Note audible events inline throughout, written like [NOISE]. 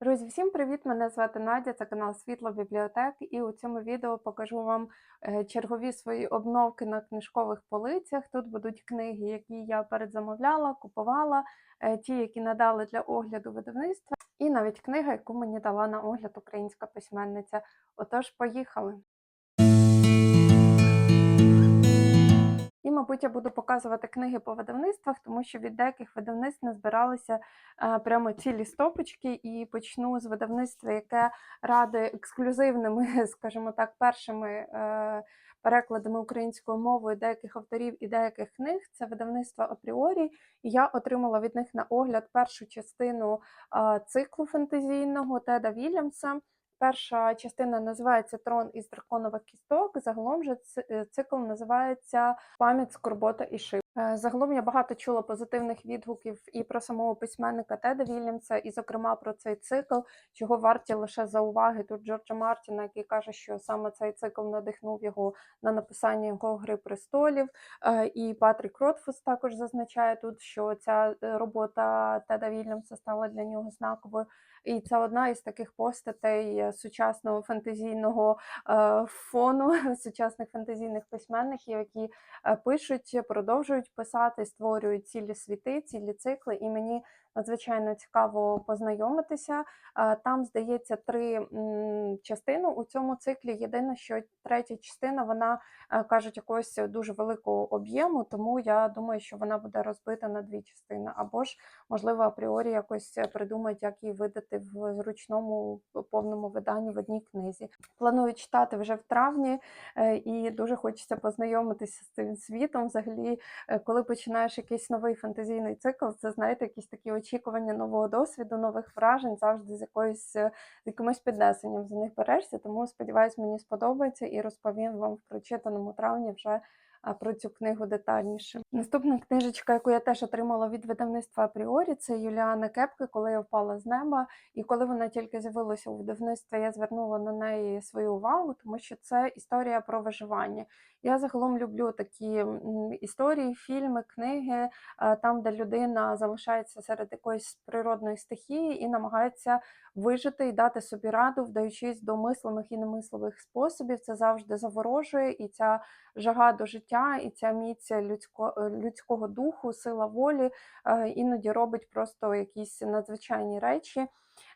Друзі, всім привіт! Мене звати Надя, це канал Світло Бібліотек, і у цьому відео покажу вам е, чергові свої обновки на книжкових полицях. Тут будуть книги, які я передзамовляла, купувала, е, ті, які надали для огляду видавництва, і навіть книга, яку мені дала на огляд українська письменниця. Отож, поїхали! І, мабуть, я буду показувати книги по видавництвах, тому що від деяких видавництв не збиралися е, прямо цілі стопочки, і почну з видавництва, яке радує ексклюзивними, [LAUGHS] скажімо так, першими е, перекладами українською мовою деяких авторів і деяких книг. Це видавництво апріорі. І я отримала від них на огляд першу частину е, циклу фентезійного Теда Вільямса. Перша частина називається Трон із драконових кісток. Загалом же е, цикл називається Пам'ять, скорбота і шив. Е, Загалом я багато чула позитивних відгуків і про самого письменника Теда Вільямса, і, зокрема, про цей цикл, чого варті лише за уваги тут Джорджа Мартіна, який каже, що саме цей цикл надихнув його на написання його Гри престолів. Е, І Патрік Ротфус також зазначає тут, що ця е, робота Теда Вільямса стала для нього знаковою. І це одна із таких постатей сучасного фентезійного е, фону, [LAUGHS] сучасних фентезійних письменників, які пишуть, продовжують писати, створюють цілі світи, цілі цикли. І мені надзвичайно цікаво познайомитися. Там, здається, три частини у цьому циклі. Єдине, що третя частина, вона е, кажуть, якогось дуже великого об'єму, тому я думаю, що вона буде розбита на дві частини. Або ж, можливо, апріорі якось придумають, як її видати в зручному повному виданні в одній книзі. Планую читати вже в травні, е, і дуже хочеться познайомитися з цим світом. Взагалі, е, коли починаєш якийсь новий фантазійний цикл, це знаєте, якісь такі очікування нового досвіду, нових вражень, завжди з якоюсь е, з якимось піднесенням за них берешся. Тому сподіваюсь, мені сподобається і розповім вам в прочитаному травні вже про цю книгу детальніше. Наступна книжечка, яку я теж отримала від видавництва Апріорі, це Юліана Кепки, коли я впала з неба. І коли вона тільки з'явилася у видавництві, я звернула на неї свою увагу, тому що це історія про виживання. Я загалом люблю такі історії, фільми, книги, там, де людина залишається серед якоїсь природної стихії і намагається вижити і дати собі раду, вдаючись до мислимих і немислимих способів. Це завжди заворожує, і ця жага до життя, і ця міць людсько, е, людського духу, сила волі е, іноді робить просто якісь надзвичайні речі.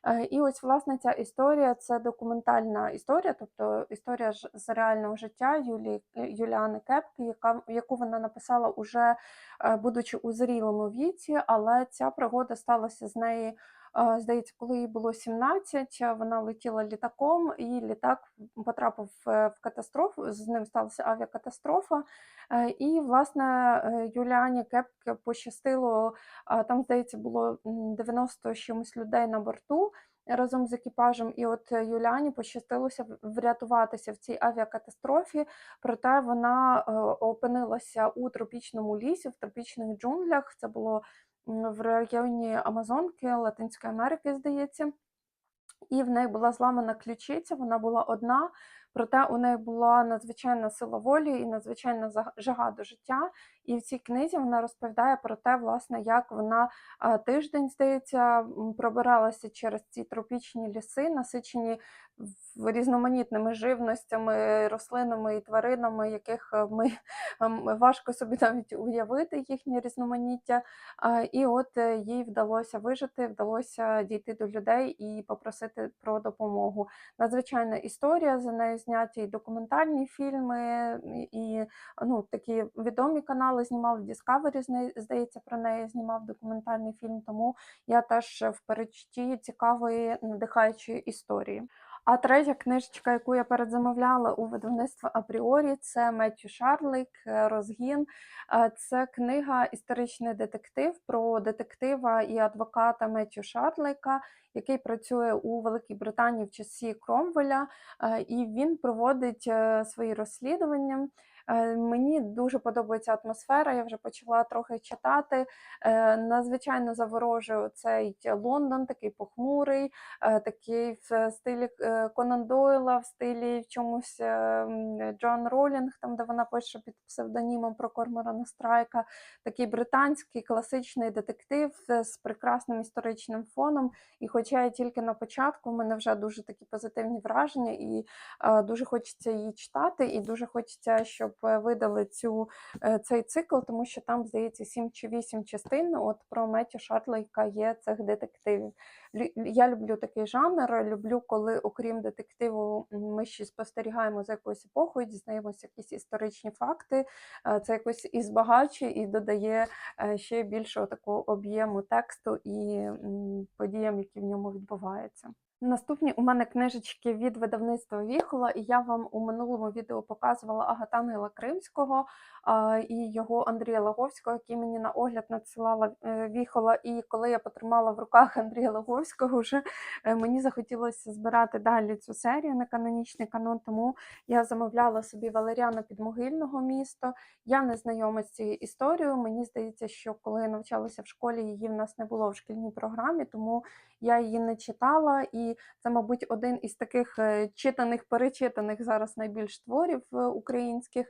Е, І ось власне ця історія це документальна історія, тобто історія з реального життя Юлії е, Юліани Кепки, яка яку вона написала уже будучи у зрілому віці, але ця пригода сталася з неї. Здається, коли їй було 17, е, вона летіла літаком, і літак потрапив е, в катастрофу. З ним сталася авіакатастрофа. Е, І, власне, е, Юліані Кепке пощастило Там, здається, було м, 90 чимось людей на борту разом з екіпажем. І от Юліані пощастилося врятуватися в цій авіакатастрофі, проте вона опинилася у тропічному лісі, в тропічних джунглях. Це було в районі Амазонки, Латинської Америки, здається і в неї була зламана ключиця, вона була одна, проте у неї була надзвичайна сила волі і надзвичайна жага до життя. І в цій книзі вона розповідає про те, власне, як вона тиждень, здається, пробиралася через ці тропічні ліси, насичені різноманітними живностями, рослинами і тваринами, яких е, ми ем, важко собі навіть уявити їхнє різноманіття. І от е, їй вдалося вижити, вдалося дійти до людей і попросити про допомогу. Надзвичайна історія, за нею зняті і документальні фільми, і ну, такі відомі канали знімали Discovery, здається, про неї знімав документальний фільм. Тому я теж в передчутті цікавої надихаючої історії. А третя книжечка, яку я передзамовляла у видавництва Апріорі, це Меттю Шарлик е, Розгін. Е, Це книга історичний детектив про детектива і адвоката Меттю Шарлика, який працює у Великій Британії в часі Кромвеля, е, і він проводить свої розслідування. Е, Мені дуже подобається атмосфера. Я вже почала трохи читати. Е, Надзвичайно заворожує цей Лондон, такий похмурий, е, такий в стилі Конан Дойла, в стилі в чомусь Джон Ролінг, там де вона пише під псевдонімом про Корморана Страйка. Такий британський класичний детектив з прекрасним історичним фоном. І хоча я тільки на початку, в мене вже дуже такі позитивні враження, і дуже хочеться її читати, і дуже хочеться, щоб видали цю, е, цей цикл, тому що там, здається, 7 чи 8 частин от про Меті Шартлейка є цих детективів. Я люблю такий жанр. Люблю, коли, окрім детективу, ми ще спостерігаємо за якоюсь епохою, дізнаємося якісь історичні факти. Е, Це якось і збагачує, і додає е, ще більшого такого об'єму тексту і подіям, які в ньому відбуваються. Наступні у мене книжечки від видавництва Віхола, і я вам у минулому відео показувала Агатангела Кримського і його Андрія Лаговського, який мені на огляд надсилала е, Віхола. І коли я потримала в руках Андрія Лаговського, вже е, мені захотілося збирати далі цю серію на канонічний канон, тому я замовляла собі Валеріана Підмогильного місто. Я не знайома з цією історією. Мені здається, що коли я навчалася в школі, її в нас не було в шкільній програмі, тому я її не читала, і це, мабуть, один із таких е, читаних, перечитаних зараз найбільш творів е, українських.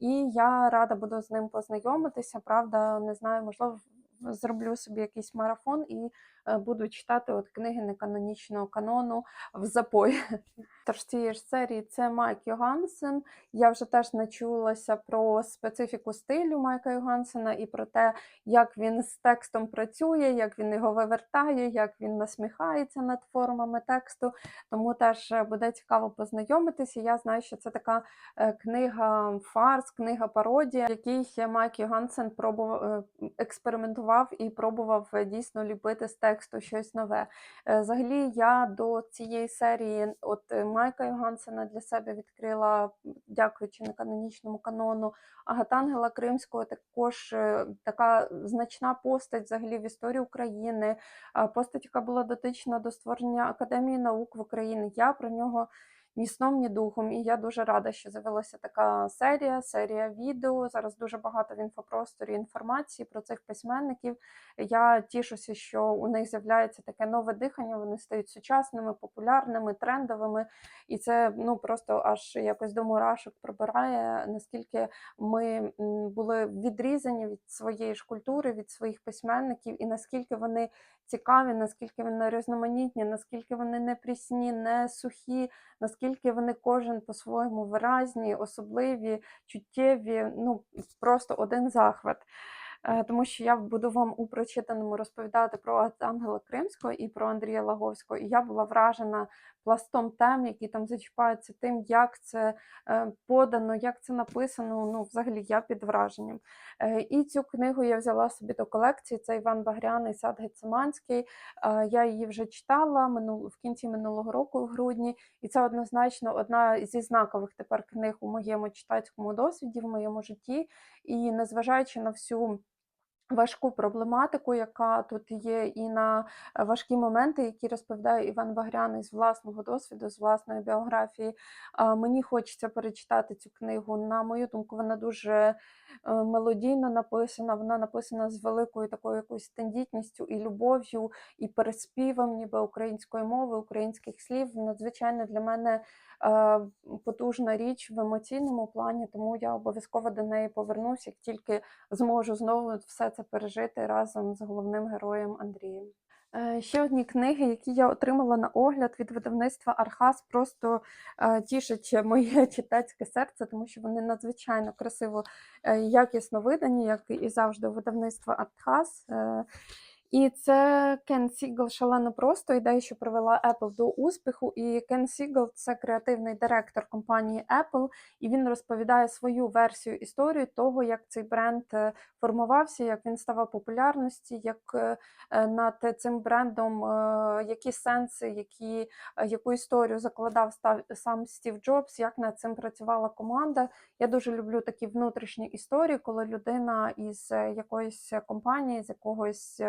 І я рада буду з ним познайомитися. Правда, не знаю, можливо, зроблю собі якийсь марафон і е, буду читати от книги неканонічного канону в запої. [LAUGHS] Тож цієї ж серії це Майк Йогансен. Я вже теж начулася про специфіку стилю Майка Йогансена і про те, як він з текстом працює, як він його вивертає, як він насміхається над формами тексту. Тому теж е, буде цікаво познайомитися. Я знаю, що це така е, книга фарс, книга пародія, в якій Майк Йогансен пробував е, експериментував і пробував е, дійсно ліпити з тексту щось нове. Е, Взагалі, я до цієї серії, от е, Майка Йогансена для себе відкрила, дякуючи неканонічному канону, Агатангела Кримського також така значна постать взагалі в історії України, постать, яка була дотична до створення Академії наук в Україні. Я про нього ні сном, ні духом. І я дуже рада, що з'явилася така серія, серія відео. Зараз дуже багато в інфопросторі інформації про цих письменників. Я тішуся, що у них з'являється таке нове дихання. Вони стають сучасними, популярними, трендовими, і це ну просто аж якось до мурашок пробирає, наскільки ми були відрізані від своєї ж культури, від своїх письменників, і наскільки вони цікаві, наскільки вони різноманітні, наскільки вони не прісні, не сухі, наскільки вони кожен по-своєму виразні, особливі, чуттєві, ну просто один захват. Е, Тому що я буду вам у прочитаному розповідати про Ангела Кримського і про Андрія Лаговського. І я була вражена пластом тем, які там зачіпаються тим, як це е, подано, як це написано. Ну, взагалі, я під враженням. Е, І цю книгу я взяла собі до колекції. Це Іван Багряний, Сад Гециманський. Я її вже читала в кінці минулого року, в грудні, і це однозначно одна зі знакових тепер книг у моєму читацькому досвіді, в моєму житті. І незважаючи на всю важку проблематику, яка тут є, і на е, важкі моменти, які розповідає Іван Багряний з власного досвіду, з власної біографії. Мені хочеться перечитати цю книгу. На мою думку, вона дуже е, мелодійно написана. Вона написана з великою такою якоюсь тендітністю і любов'ю, і переспівом, ніби української мови, українських слів. Надзвичайно для мене е, потужна річ в емоційному плані, тому я обов'язково до неї повернусь, як тільки зможу знову все це пережити разом з головним героєм Андрієм. Е, Ще одні книги, які я отримала на огляд від видавництва Архаз, просто е, тішать моє [LAUGHS] читацьке серце, тому що вони надзвичайно красиво е, якісно видані, як і завжди у видавництва Архаз. І це Кен Сігал шалено просто ідея, що привела Apple до успіху. І Кен Сігал це креативний директор компанії Apple, і він розповідає свою версію історії того, як цей бренд е, формувався, як він ставав популярності, як е, е, над цим брендом, які сенси, які, яку історію закладав сам Стів Джобс, як над цим працювала команда. Я дуже люблю такі внутрішні історії, коли людина із якоїсь компанії, з якогось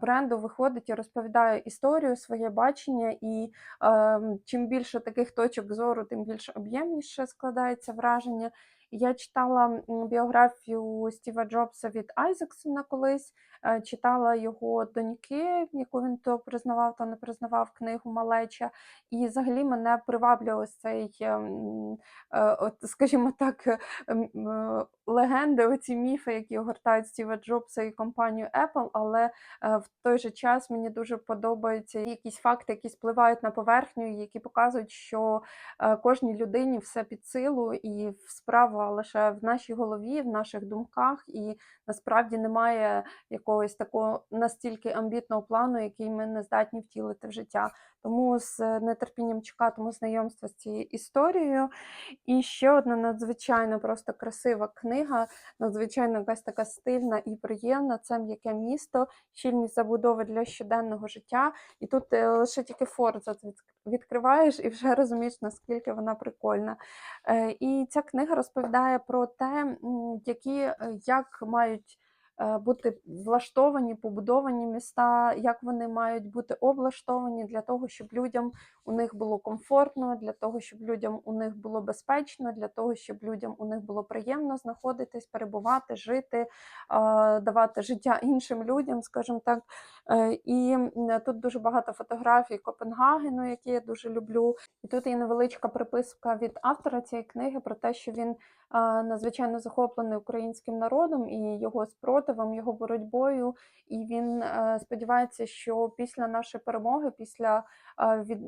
бренду виходить і розповідає історію, своє бачення, і е, чим більше таких точок зору, тим більш об'ємніше складається враження. Я читала біографію Стіва Джобса від Айзексона колись, е, читала його доньки, яку він то признавав, то не признавав книгу Малеча. І взагалі мене приваблював цей, ем, е, скажімо так, е, м, е, легенди, оці міфи, які огортають Стіва Джобса і компанію Apple, але е, в той же час мені дуже подобаються якісь факти, які спливають на поверхню, які показують, що е, кожній людині все під силу, і справа лише в нашій голові, в наших думках, і насправді немає якогось такого настільки амбітного плану, який ми не здатні втілити в життя. Тому з нетерпінням чекатиму знайомства з цією історією. І ще одна надзвичайно просто красива книга, надзвичайно якась така стильна і приємна. Це м'яке місто, щільність забудови для щоденного життя. І тут е, лише тільки форза відкриваєш і вже розумієш, наскільки вона прикольна. Е, І ця книга розповідає про те, які е, як мають бути влаштовані, побудовані міста, як вони мають бути облаштовані для того, щоб людям у них було комфортно, для того, щоб людям у них було безпечно, для того, щоб людям у них було приємно знаходитись, перебувати, жити, е, давати життя [LAUGHS] іншим людям, скажімо так. Е, І тут дуже багато фотографій Копенгагену, які я дуже люблю. І тут є невеличка приписка від автора цієї книги про те, що він надзвичайно захоплений українським народом і його спротивом, його боротьбою. І він е, сподівається, що після нашої перемоги, після від.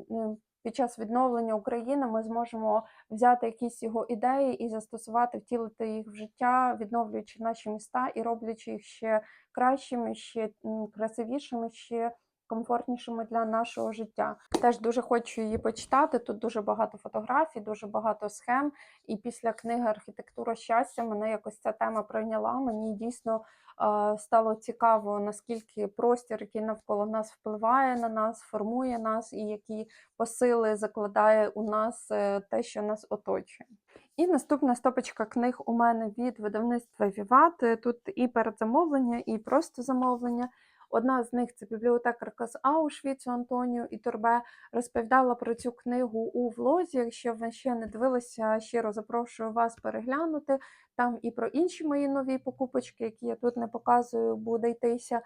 Під час відновлення України ми зможемо взяти якісь його ідеї і застосувати, втілити їх в життя, відновлюючи наші міста і роблячи їх ще кращими, ще красивішими, ще комфортнішими для нашого життя. Теж дуже хочу її почитати. Тут дуже багато фотографій, дуже багато схем. І після книги Архітектура щастя мене якось ця тема пройняла. Мені дійсно стало цікаво, наскільки простір, який навколо нас впливає на нас, формує нас, і які посили закладає у нас е, те, що нас оточує. І наступна стопочка книг у мене від видавництва Віват. Тут і передзамовлення, і просто замовлення. Одна з них це бібліотекарка з Аушвіцу Антоніо і Торбе розповідала про цю книгу у влозі. Якщо ви ще не дивилися, щиро запрошую вас переглянути. Там і про інші мої нові покупочки, які я тут не показую, буде йтися.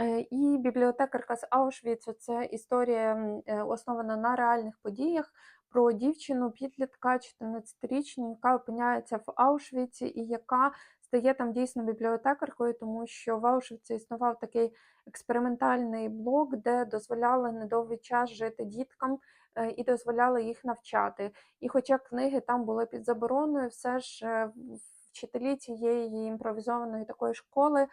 Е, І бібліотекарка з Аушвіцу це історія е, основана на реальних подіях про дівчину підлітка 14-річну, яка опиняється в Аушвіці і яка стає там дійсно бібліотекаркою, тому що в Аушвіці існував такий експериментальний блок, де дозволяли недовгий час жити діткам е, і дозволяли їх навчати. І хоча книги там були під забороною, все ж е, вчителі цієї імпровізованої такої школи е,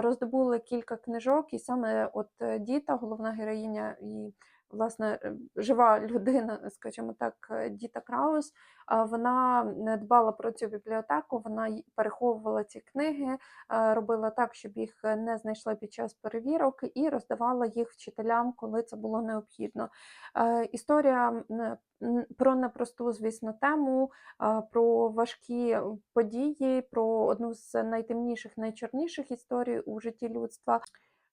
роздобули кілька книжок, і саме от Діта, головна героїня і власне е, жива людина, скажімо так, е, Діта Краус, вона не дбала про цю бібліотеку, вона переховувала ці книги, е, робила так, щоб їх не знайшли під час перевірок, і роздавала їх вчителям, коли це було необхідно. Історія про непросту, звісно, тему, про важкі події, про одну з найтемніших, найчорніших історій у житті людства.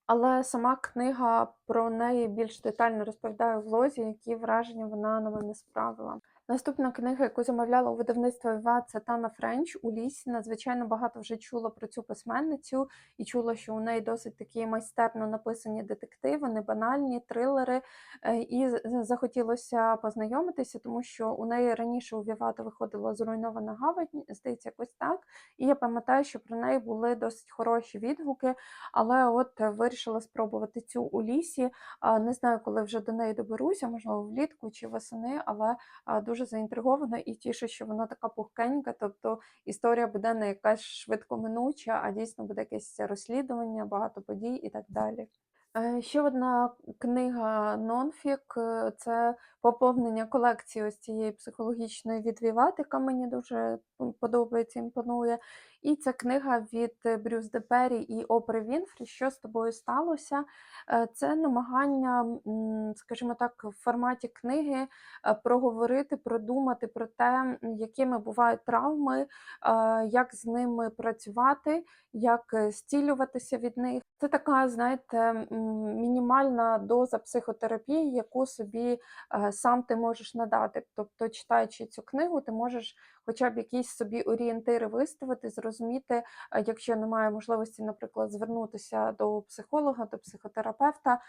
Але сама книга про неї більш детально розповідає в лозі, які враження вона на мене справила. Наступна книга, яку замовляла у видавництва Віва, це Тана Френч у лісі. Надзвичайно багато вже чула про цю письменницю і чула, що у неї досить такі майстерно написані детективи, не банальні трилери. Е, І захотілося познайомитися, тому що у неї раніше у Вівата виходила зруйнована гавань, здається, якось так. І я пам'ятаю, що про неї були досить хороші відгуки. Але от вирішила спробувати цю у лісі. Не знаю, коли вже до неї доберуся, можливо, влітку чи восени, але а, дуже заінтригована і тішу, що вона така пухкенька, тобто історія буде не якась швидкоминуча, а дійсно буде якесь розслідування, багато подій і так далі. Е, Ще одна книга Нонфік це поповнення колекції ось цієї психологічної відвіватика. Мені дуже подобається, імпонує. І це книга від е, Брюс де Перрі і Опри Вінфрі. Що з тобою сталося? Е, Це намагання, скажімо так, в форматі книги е, проговорити, продумати про те, якими бувають травми, як з ними працювати, як зцілюватися від них. Це така, знаєте, мінімальна доза психотерапії, яку собі сам ти можеш надати. Тобто, читаючи цю книгу, ти можеш хоча б якісь собі орієнтири виставити, зрозуміти, а якщо немає можливості, наприклад, звернутися до психолога, до психотерапевта,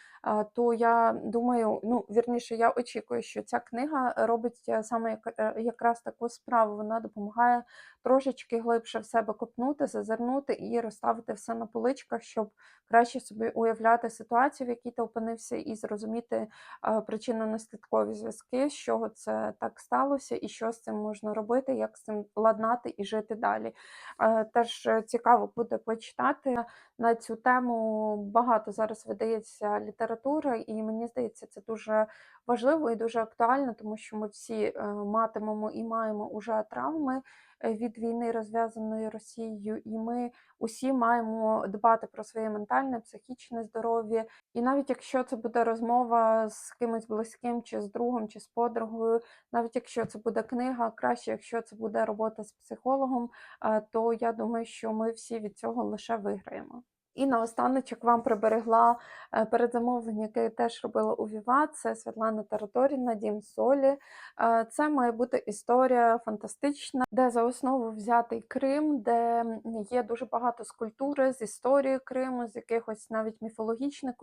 то я думаю, ну вірніше, я очікую, що ця книга робить е, саме е, якраз таку справу. Вона допомагає трошечки глибше в себе копнути, зазирнути і розставити все на поличках, щоб краще собі уявляти ситуацію, в якій ти опинився, і зрозуміти а, причинно-наслідкові зв'язки, з чого це так сталося, і що з цим можна робити, як з цим ладнати і жити далі. Е, Теж е, цікаво буде почитати на цю тему. Багато зараз видається літератури, і мені здається, це дуже важливо і дуже актуально, тому що ми всі е, матимемо і маємо уже травми е, від війни, розв'язаної Росією, і ми усі маємо дбати про своє ментальне, психічне здоров'я. І навіть якщо це буде розмова з кимось близьким, чи з другом, чи з подругою, навіть якщо це буде книга, краще, якщо це буде робота з психологом, е, то я думаю, що ми всі від цього лише виграємо. І наостаночок вам приберегла е, передзамовлення, яке я теж робила у Віва. Це Світлана Тараторіна, Дім Солі. Е, Це має бути історія фантастична, де за основу взятий Крим, де є дуже багато скульптури з історії Криму, з якихось навіть міфологічних,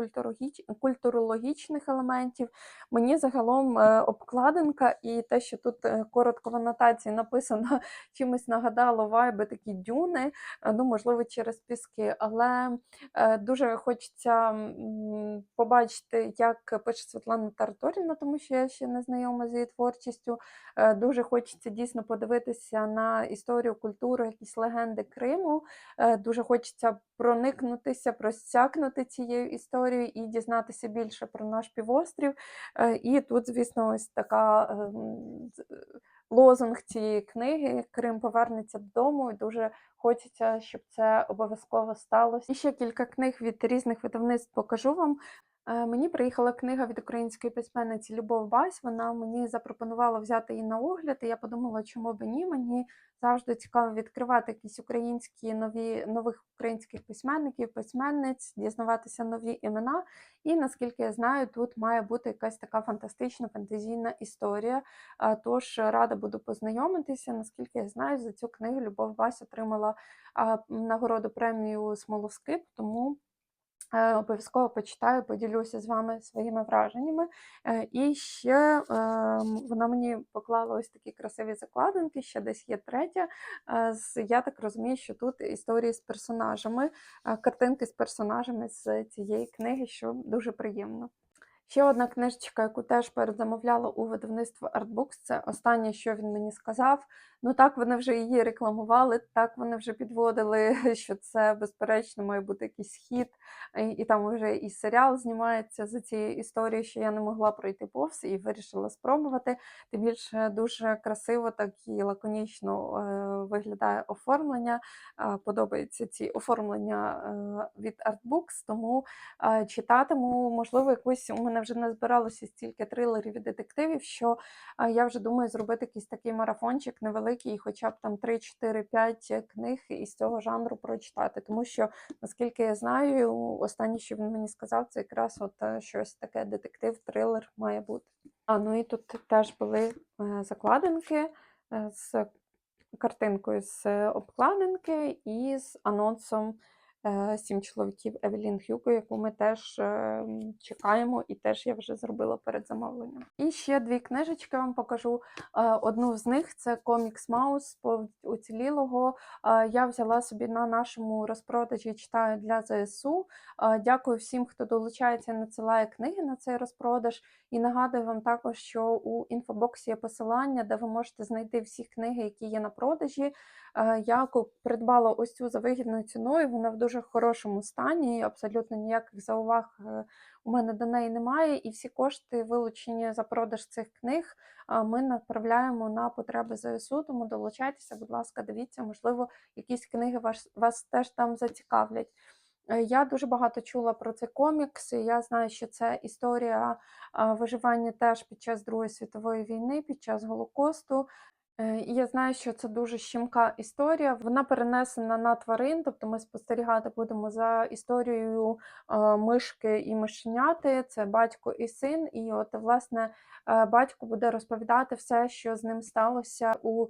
культурологічних елементів. Мені загалом е, обкладинка і те, що тут коротко в анотації написано, [LAUGHS] чимось нагадало вайби такі дюни, ну можливо, через піски, але дуже хочеться побачити, як пише Світлана Тараторіна, тому що я ще не знайома з її творчістю. Е, Дуже хочеться дійсно подивитися на історію, культуру, якісь легенди Криму. Е, Дуже хочеться проникнутися, просякнути цією історією і дізнатися більше про наш півострів. Е, І тут, звісно, ось така ем, лозунг цієї книги Крим повернеться додому. І дуже хочеться, щоб це обов'язково сталося. І ще кілька книг від різних видавництв покажу вам. Е, Мені приїхала книга від української письменниці Любов Бась. Вона мені запропонувала взяти її на огляд. І я подумала, чому б ні. Мені завжди цікаво відкривати якісь українські нові нових українських письменників, письменниць, дізнаватися нові імена. І наскільки я знаю, тут має бути якась така фантастична фантазійна історія. Е, Тож рада буду познайомитися. Наскільки я знаю, за цю книгу Любов Бась отримала нагороду премію Смолоскип, тому. Е, Обов'язково почитаю, поділюся з вами своїми враженнями. Е, І ще е, вона мені поклала ось такі красиві закладинки, ще десь є третя. Я так розумію, що тут історії з персонажами, картинки з персонажами з цієї книги, що дуже приємно. Ще одна книжечка, яку теж передзамовляла у видавництво Artbooks, це останнє, що він мені сказав. Ну так вони вже її рекламували, так вони вже підводили, [LAUGHS] що це безперечно має бути якийсь хіт, і, там вже і серіал знімається за цією історією, що я не могла пройти повз і вирішила спробувати. Тим більше дуже красиво, так і лаконічно е, виглядає оформлення. Е, подобаються ці оформлення е, від Artbooks, тому читатиму, можливо, якусь у мене вже не збиралося стільки трилерів і детективів, що я вже думаю зробити якийсь такий марафончик невеликий, хоча б там 3-4-5 книг із цього жанру прочитати. Тому що, наскільки я знаю, останнє, що він мені сказав, це якраз от е, щось таке детектив, трилер має бути. А ну і тут теж були е, закладинки е, з картинкою з обкладинки і з анонсом сім чоловіків Евелін Хюго, яку ми теж е, чекаємо, і теж я вже зробила перед замовленням. І ще дві книжечки вам покажу. Е, Одну з них це комікс Маус «Сповідь уцілілого. Е, Я взяла собі на нашому розпродажі читаю для ЗСУ. Е, Дякую всім, хто долучається надсилає книги на цей розпродаж. І нагадую вам також, що у інфобоксі є посилання, де ви можете знайти всі книги, які є на продажі. Е, Я придбала ось цю за вигідною ціною. Вона в дуже хорошому стані, абсолютно ніяких зауваг е, у мене до неї немає. І всі кошти, вилучені за продаж цих книг, е, ми направляємо на потреби ЗСУ. Тому долучайтеся, будь ласка, дивіться, можливо, якісь книги вас, вас теж там зацікавлять. Е, Я дуже багато чула про цей комікс. Я знаю, що це історія виживання теж під час Другої світової війни, під час Голокосту. Е, І я знаю, що це дуже щемка історія. Вона перенесена на тварин, тобто ми спостерігати будемо за історією е, мишки і мишеняти. Це батько і син. І от, власне, батько буде розповідати все, що з ним сталося у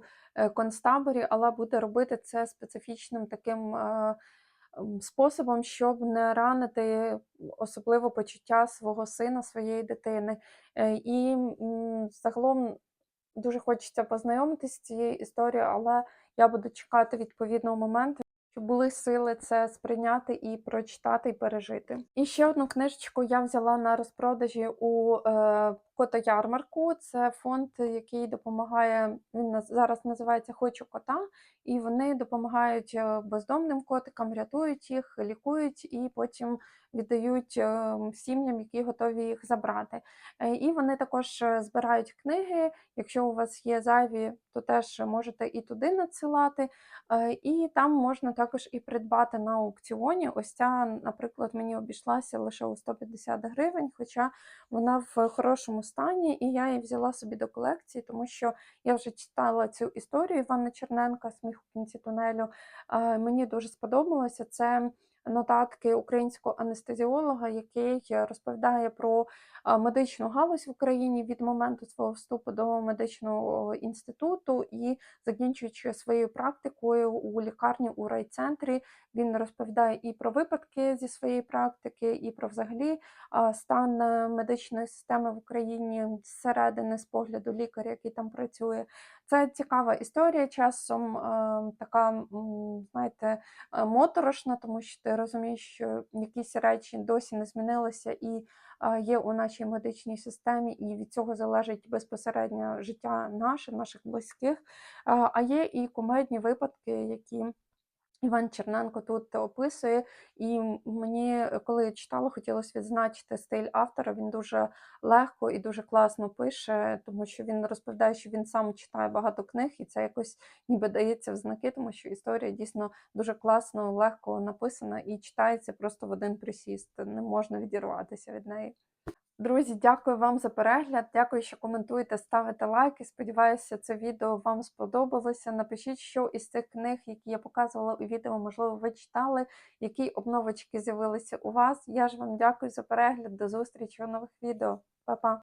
концтаборі, але буде робити це специфічним таким. Способом, щоб не ранити особливо почуття свого сина, своєї дитини. Е, І загалом Дуже хочеться познайомитись з цією історією, але я буду чекати відповідного моменту, були сили це сприйняти і прочитати, і пережити. І ще одну книжечку я взяла на розпродажі у е, Котоярмарку. Це фонд, який допомагає. Він зараз називається Хочу кота, і вони допомагають е, бездомним котикам, рятують їх, лікують і потім віддають е, сім'ям, які готові їх забрати. Е, І вони також збирають книги. Якщо у вас є зайві, то теж можете і туди надсилати. І там можна також і придбати на аукціоні. Ось ця, наприклад, мені обійшлася лише у 150 гривень, хоча вона в хорошому стані, і я її взяла собі до колекції, тому що я вже читала цю історію Івана Черненка Сміх у кінці тунелю. Е, Мені дуже сподобалося. Це нотатки українського анестезіолога, який розповідає про медичну галузь в Україні від моменту свого вступу до медичного інституту і закінчуючи своєю практикою у лікарні у райцентрі. Він розповідає і про випадки зі своєї практики, і про взагалі стан е, медичної системи в Україні зсередини, з погляду лікаря, який там працює. Це цікава історія, часом е, така, знаєте, е, моторошна, тому що ти розумієш, що якісь речі досі не змінилися і є у нашій медичній системі, і від цього залежить безпосередньо життя наше, наших близьких. А є і кумедні випадки, які Іван Черненко тут описує, і мені, е, коли я читала, хотілося відзначити стиль автора. Він дуже легко і дуже класно пише, тому що він розповідає, що він сам читає багато книг, і це якось ніби дається в знаки, тому що історія дійсно дуже класно, легко написана і читається просто в один присіст. Не можна відірватися від неї. Друзі, дякую вам за перегляд. Дякую, що коментуєте, ставите лайки. Сподіваюся, це відео вам сподобалося. Напишіть, що із цих книг, які я показувала у відео, можливо, ви читали, які обновочки з'явилися у вас. Я ж вам дякую за перегляд. До зустрічі у нових відео. Па-па!